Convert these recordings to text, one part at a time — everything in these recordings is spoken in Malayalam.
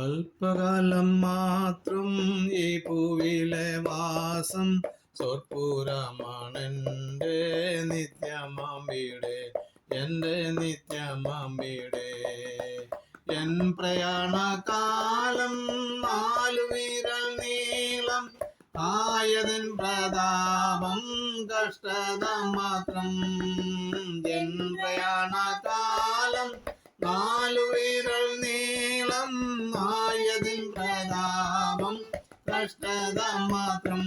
അല്പകാലം മാത്രം ഈ പൂവിലെ വാസം സ്വൽപുരമാണെന്റെ നിത്യമാമ്പിയുടെ എന്റെ നിത്യമാമ്പിയുടെ എൻ പ്രയാണകാലം നാലു വിരൽ നീളം ആയതിൻ പ്രതാപം കഷ്ടത മാത്രം. എൻ പ്രയാണകാലം നാലു കഷ്ടത മാത്രം.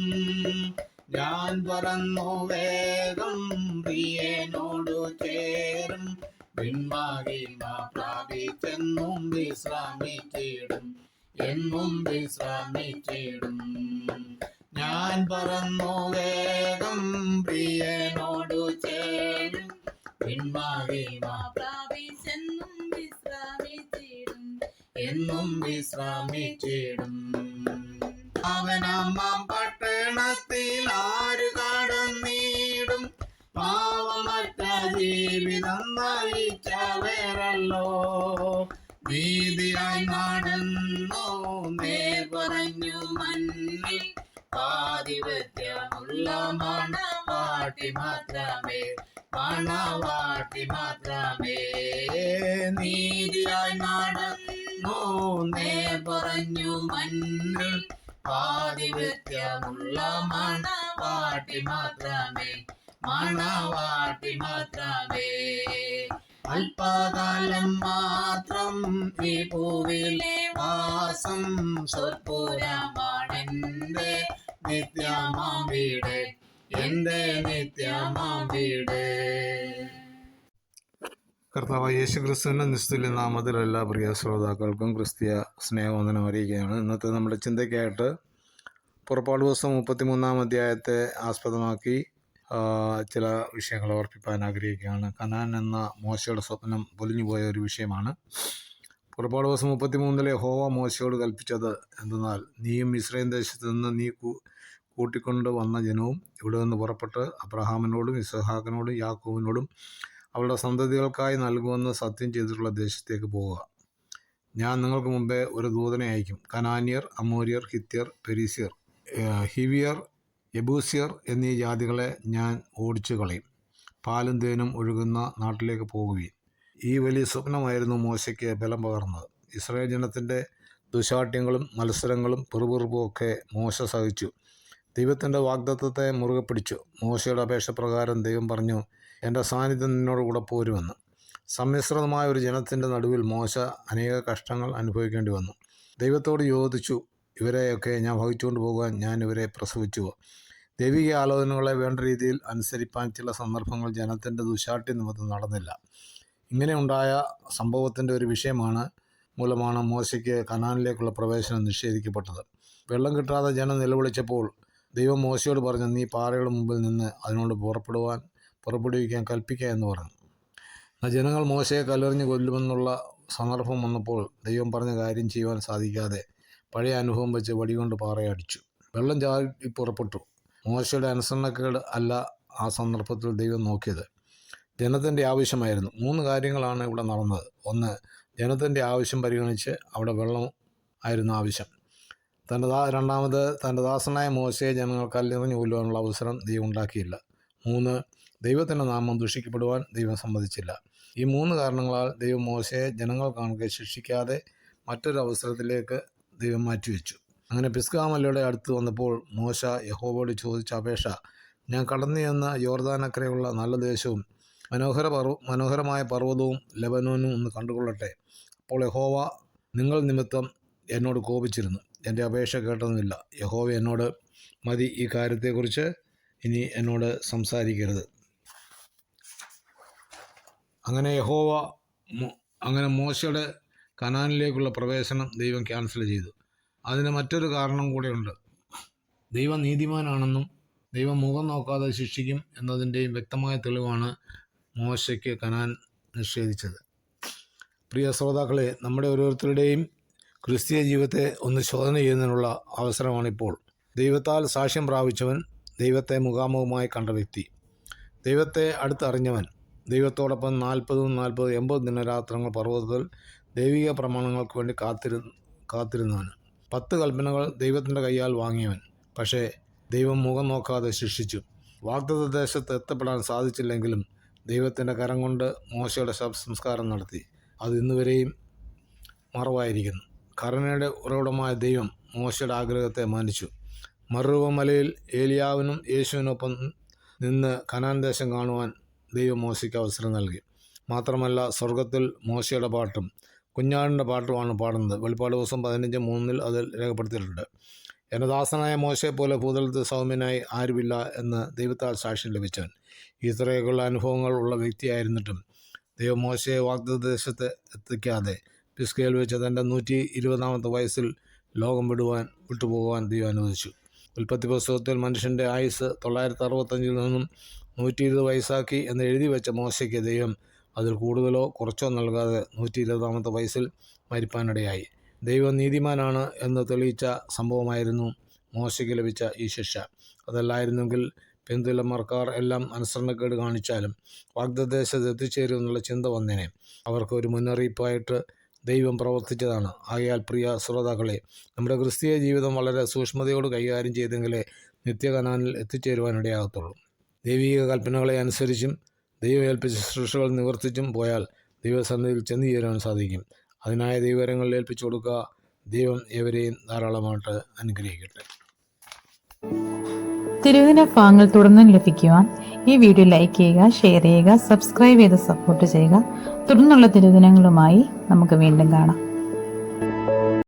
ഞാൻ പറന്നു വേഗം പ്രിയനോടു ചേരും. പിൻവാകിമ പ്രാപിച്ചെന്നും വിശ്രമിച്ചിടും. എന്നും വിശ്രമിച്ചിടും ഞാൻ പറന്നു വേഗം പ്രിയനോടു ചേരും. പിൻവാകിമ പ്രാപിച്ചെന്നും വിശ്രമിച്ചിടും. എന്നും വിശ്രമിച്ചിടും അവനമ്മ പട്ടണത്തിൽ ആര് കടന്നിടും? പാവമറ്റ ജീവിതം നയിച്ചവരല്ലോ. നീതിയായി നടന്നു നേ പറഞ്ഞു മണ്ണിൽ പാതിവ്യത്യമുള്ള മണവാട്ടി മാത്രമേ മണവാട്ടി മാത്രമേ. നീതിയായി നടന്നു നേ പറഞ്ഞു മണ്ണിൽ പാതിവ്യത്യമുള്ള മണവാട്ടി മാത്രമേ മണവാട്ടി മാത്രമേ. അല്പകാലം മാത്രം ഈ പൂവിലെ വാസം സ്വർപ്പുരമാണെന്റെ നിത്യമാം വീട് എന്റെ നിത്യമാം വീട്. കർത്താവ് യേശു ക്രിസ്തുവിന്റെ നിസ്തുല്യ നാമത്തിൽ എല്ലാ പ്രിയ ശ്രോതാക്കൾക്കും ക്രിസ്തീയ സ്നേഹവന്ദനം അറിയിക്കുകയാണ്. ഇന്നത്തെ നമ്മുടെ ചിന്തയ്ക്കായിട്ട് പുറപ്പാട് ദിവസം മുപ്പത്തിമൂന്നാം അധ്യായത്തെ ആസ്പദമാക്കി ചില വിഷയങ്ങൾ ഓർപ്പിക്കാൻ ആഗ്രഹിക്കുകയാണ്. കനാൻ എന്ന മോശയുടെ സ്വപ്നം പൊലിഞ്ഞുപോയ ഒരു വിഷയമാണ്. പുറപ്പാട് ദിവസം മുപ്പത്തിമൂന്നിലെ ഹോവ മോശയോട് കൽപ്പിച്ചത് എന്തെന്നാൽ നീയും ഇസ്രയേൽ ദേശത്ത് നിന്ന് നീ കൂട്ടിക്കൊണ്ട് വന്ന ജനവും ഇവിടെ നിന്ന് പുറപ്പെട്ട് അബ്രഹാമിനോടും ഇസഹാക്കിനോടും യാക്കോവിനോടും അവളുടെ സന്തതികൾക്കായി നൽകുമെന്ന് സത്യം ചെയ്തിട്ടുള്ള ദേശത്തേക്ക് പോവുക. ഞാൻ നിങ്ങൾക്ക് മുമ്പേ ഒരു ദൂതനെ അയക്കും. കനാനിയർ അമോരിയർ ഹിത്യർ പെരീസിയർ ഹിവിയർ എബൂസിയർ എന്നീ ജാതികളെ ഞാൻ ഓടിച്ചു കളയും. പാലും തേനും ഒഴുകുന്ന നാട്ടിലേക്ക് പോകുകയും ഈ വലിയ സ്വപ്നമായിരുന്നു മോശയ്ക്ക് ബലം പകർന്നത്. ഇസ്രായേൽ ജനത്തിന്റെ ദുശാഠ്യങ്ങളും മത്സരങ്ങളും പെറുപെറുപ്പും ഒക്കെ മോശ സഹിച്ചു. ദൈവത്തിന്റെ വാഗ്ദത്വത്തെ മുറുകെ പിടിച്ചു മോശയുടെ അപേക്ഷ പ്രകാരം ദൈവം പറഞ്ഞു എന്റെ സാന്നിധ്യം നിന്നോട് കൂടെ പോരുമെന്ന്. സമ്മിശ്രിതമായ ഒരു ജനത്തിന്റെ നടുവിൽ മോശ അനേക കഷ്ടങ്ങൾ അനുഭവിക്കേണ്ടി വന്നു. ദൈവത്തോട് യോജിച്ചു ഇവരെയൊക്കെ ഞാൻ വഹിച്ചുകൊണ്ട് പോകാൻ ഞാൻ ഇവരെ പ്രസവിച്ചു ദൈവിക ആലോചനകളെ വേണ്ട രീതിയിൽ അനുസരിപ്പാൻ ചില സന്ദർഭങ്ങൾ ജനത്തിന്റെ ദുശാട്ടി നിമിത്തം നടന്നില്ല. ഇങ്ങനെ ഉണ്ടായ സംഭവത്തിന്റെ ഒരു വിഷയമാണ് മൂലമാണ് മോശയ്ക്ക് കനാനിലേക്കുള്ള പ്രവേശനം നിഷേധിക്കപ്പെട്ടത്. വെള്ളം കിട്ടാതെ ജനം നിലവിളിച്ചപ്പോൾ ദൈവം മോശയോട് പറഞ്ഞു നീ പാറയുടെ മുമ്പിൽ നിന്ന് അതിനോട് പുറപ്പെടുവാൻ പുറപ്പെടുവിക്കാൻ കൽപ്പിക്കുക എന്ന് പറഞ്ഞു. എന്നാൽ ജനങ്ങൾ മോശയെ കല്ലെറിഞ്ഞ് കൊല്ലുമെന്നുള്ള സന്ദർഭം വന്നപ്പോൾ ദൈവം പറഞ്ഞ കാര്യം ചെയ്യുവാൻ സാധിക്കാതെ പഴയ അനുഭവം വെച്ച് വടികൊണ്ട് പാറയടിച്ചു. വെള്ളം ചാടി പുറപ്പെട്ടു. മോശയുടെ അനുസരണക്കേട് അല്ല ആ സന്ദർഭത്തിൽ ദൈവം നോക്കിയത്. ജനത്തിന്റെ ആവശ്യമായിരുന്നു. മൂന്ന് കാര്യങ്ങളാണ് ഇവിടെ നടന്നത്. ഒന്ന് ജനത്തിന്റെ ആവശ്യം പരിഗണിച്ച് അവിടെ വെള്ളം ആയിരുന്നു ആവശ്യം. തന്റെ ദാ രണ്ടാമത് തന്റെ ദാസനായ മോശയെ ജനങ്ങൾ കല്ലെറിഞ്ഞ് കൊല്ലുവാനുള്ള അവസരം ദൈവം ഉണ്ടാക്കിയില്ല. മൂന്ന് ദൈവത്തിന്റെ നാമം ദുഷിക്കപ്പെടുവാൻ ദൈവം സമ്മതിച്ചില്ല. ഈ മൂന്ന് കാരണങ്ങളാൽ ദൈവം മോശയെ ജനങ്ങൾ കാണുക ശിക്ഷിക്കാതെ മറ്റൊരു അവസരത്തിലേക്ക് ദൈവം മാറ്റിവെച്ചു. അങ്ങനെ പിസ്കാമല്ലയുടെ അടുത്ത് വന്നപ്പോൾ മോശ യഹോബോട് ചോദിച്ച അപേക്ഷ ഞാൻ കടന്നു ചെന്ന യോർദാനക്കരയുള്ള നല്ല ദേശവും മനോഹര പർവ മനോഹരമായ പർവതവും ലബനോനും ഒന്ന് കണ്ടുകൊള്ളട്ടെ. അപ്പോൾ യഹോവ നിങ്ങൾ നിമിത്തം എന്നോട് കോപിച്ചിരുന്നു. എന്റെ അപേക്ഷ കേട്ടതുമില്ല. യഹോവ എന്നോട് മതി ഈ കാര്യത്തെക്കുറിച്ച് ഇനി എന്നോട് സംസാരിക്കരുത്. അങ്ങനെ യഹോവ അങ്ങനെ മോശയുടെ കനാനിലേക്കുള്ള പ്രവേശനം ദൈവം ക്യാൻസൽ ചെയ്തു. അതിന് മറ്റൊരു കാരണം കൂടെയുണ്ട്. ദൈവം നീതിമാനാണെന്നും ദൈവം മുഖം നോക്കാതെ ശിക്ഷിക്കും എന്നതിന്റെയും വ്യക്തമായ തെളിവാണ് മോശയ്ക്ക് കനാൻ നിഷേധിച്ചത്. പ്രിയ ശ്രോതാക്കളെ നമ്മുടെ ഓരോരുത്തരുടെയും ക്രിസ്തീയ ജീവിതത്തെ ഒന്ന് ശോധന ചെയ്യുന്നതിനുള്ള അവസരമാണിപ്പോൾ. ദൈവത്താൽ സാക്ഷ്യം പ്രാപിച്ചവൻ ദൈവത്തെ മുഖാമുഖമായി കണ്ട വ്യക്തി. ദൈവത്തെ അടുത്തറിഞ്ഞവൻ ദൈവത്തോടൊപ്പം നാൽപ്പതും നാൽപ്പത് എൺപത് ദിനരാത്രങ്ങൾ പർവതത്തിൽ ദൈവിക പ്രമാണങ്ങൾക്ക് വേണ്ടി കാത്തിരു കാത്തിരുന്നവൻ. പത്ത് കൽപ്പനകൾ ദൈവത്തിന്റെ കൈയാൽ വാങ്ങിയവൻ. പക്ഷേ ദൈവം മുഖം നോക്കാതെ ശിക്ഷിച്ചു. വാഗ്ദത്ത ദേശത്ത് എത്തപ്പെടാൻ സാധിച്ചില്ലെങ്കിലും ദൈവത്തിന്റെ കരം കൊണ്ട് മോശയുടെ ശവസംസ്കാരം നടത്തി. അത് ഇന്നുവരെയും മറവായിരിക്കുന്നു. കരുണയുടെ ഉറവിടമായ ദൈവം മോശയുടെ ആഗ്രഹത്തെ മാനിച്ചു മറുവ മലയിൽ ഏലിയാവിനും യേശുവിനൊപ്പം നിന്ന് കനാൻ ദേശം കാണുവാൻ ദൈവം മോശയ്ക്ക് അവസരം നൽകി. മാത്രമല്ല സ്വർഗത്തിൽ മോശയുടെ പാട്ടും കുഞ്ഞാടിന്റെ പാട്ടുമാണ് പാടുന്നത്. വെളിപ്പാട് ദിവസം പതിനഞ്ച് മൂന്നിൽ അതിൽ രേഖപ്പെടുത്തിയിട്ടുണ്ട്. എന്റെ ദാസനായ മോശയെ പോലെ ഭൂതലത്തിൽ സൗമ്യനായി ആരുമില്ല എന്ന് ദൈവത്താൽ സാക്ഷ്യം ലഭിച്ചവൻ. ഇത്രയൊക്കെയുള്ള അനുഭവങ്ങൾ ഉള്ള വ്യക്തിയായിരുന്നിട്ടും ദൈവം മോശയെ വാഗ്ദദേശത്ത് എത്തിക്കാതെ പിസ്കയിൽ വെച്ച് തന്റെ നൂറ്റി ഇരുപതാമത്തെ വയസ്സിൽ ലോകം വിടുവാൻ വിട്ടുപോകുവാൻ ദൈവം അനുവദിച്ചു. ഉൽപ്പത്തി പുസ്തകത്തിൽ മനുഷ്യന്റെ ആയുസ് തൊള്ളായിരത്തി അറുപത്തഞ്ചിൽ നിന്നും നൂറ്റി ഇരുപത് വയസ്സാക്കി എന്ന് എഴുതി വെച്ച മോശയ്ക്ക് ദൈവം അതിൽ കൂടുതലോ കുറച്ചോ നൽകാതെ നൂറ്റി ഇരുപതാമത്തെ വയസ്സിൽ മരിപ്പാനിടയായി. ദൈവം നീതിമാനാണ് എന്ന് തെളിയിച്ച സംഭവമായിരുന്നു മോശയ്ക്ക് ലഭിച്ച ഈ ശിക്ഷ. അതല്ലായിരുന്നെങ്കിൽ പെന്തുലമർക്കാർ എല്ലാം അനുസരണക്കേട് കാണിച്ചാലും വാഗ്ദദേശത്ത് എത്തിച്ചേരും എന്നുള്ള ചിന്ത വന്നേനെ. അവർക്ക് ഒരു മുന്നറിയിപ്പായിട്ട് ദൈവം പ്രവർത്തിച്ചതാണ്. ആകയാൽ പ്രിയ ശ്രോതാക്കളെ നമ്മുടെ ക്രിസ്തീയ ജീവിതം വളരെ സൂക്ഷ്മതയോട് കൈകാര്യം ചെയ്തെങ്കിലേ നിത്യകനാനിൽ എത്തിച്ചേരുവാനിടയാകത്തുള്ളൂ. ദൈവിക കൽപ്പനകളെ അനുസരിച്ചും ദൈവം ഏൽപ്പിച്ച ശുശ്രൂഷകൾ നിവർത്തിച്ചും പോയാൽ ദൈവസന്നിധിയിൽ ചെന്നു ചേരാൻ സാധിക്കും. അതിനായ ദൈവകരങ്ങളിൽ ഏൽപ്പിച്ചു കൊടുക്കുക. ദൈവം ഏവരെയും ധാരാളമായിട്ട് അനുഗ്രഹിക്കട്ടെ. തിരുവിന ഭാഗങ്ങൾ തുടർന്നും ലഭിക്കുവാൻ ഈ വീഡിയോ ലൈക്ക് ചെയ്യുക ഷെയർ ചെയ്യുക സബ്സ്ക്രൈബ് ചെയ്ത് സപ്പോർട്ട് ചെയ്യുക. തുടർന്നുള്ള തിരുദിനങ്ങളുമായി നമുക്ക് വീണ്ടും കാണാം.